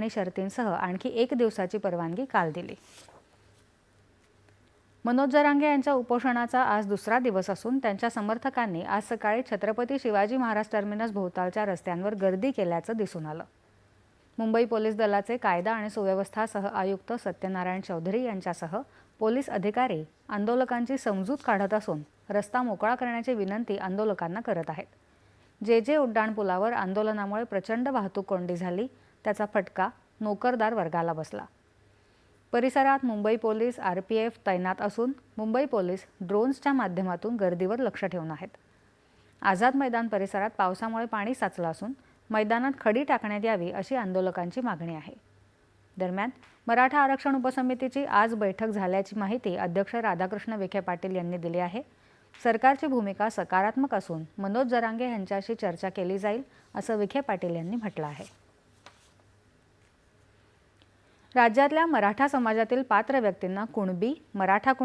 आणि शर्तींसह आणखी एक दिवसाची परवानगी काल दिली. मनोज जरांगे यांच्या उपोषणाचा आज दुसरा दिवस असून त्यांच्या समर्थकांनी आज सकाळी छत्रपती शिवाजी महाराज टर्मिनस भोवतालच्या रस्त्यांवर गर्दी केल्याचं दिसून आलं. मुंबई पोलीस दलाचे कायदा आणि सुव्यवस्था सह आयुक्त सत्यनारायण चौधरी यांच्यासह पोलीस अधिकारी आंदोलकांची समजूत काढत असून रस्ता मोकळा करण्याची विनंती आंदोलकांना करत आहेत. जे जे उड्डाणपुलावर आंदोलनामुळे प्रचंड वाहतूक कोंडी झाली त्याचा फटका नोकरदार वर्गाला बसला. परिसरात Mumbai police R P F तैनात असून मुंबई पोलीस ड्रोन्सच्या माध्यमातून गर्दीवर लक्ष ठेवून आहेत. आझाद मैदान परिसरात पावसामुळे पाणी साचलं असून मैदानात खडी टाकण्यात यावी अशी आंदोलकांची मागणी आहे. दरम्यान मराठा आरक्षण उपसमितीची आज बैठक झाल्याची माहिती अध्यक्ष राधाकृष्ण विखे पाटील यांनी दिली आहे. सरकारची भूमिका सकारात्मक असून मनोज जरांगे यांच्याशी चर्चा केली जाईल असं विखे पाटील यांनी म्हटलं आहे. राज्यातल्या मराठा समाजातील पात्र व्यक्तींना कुणबी मराठा कुण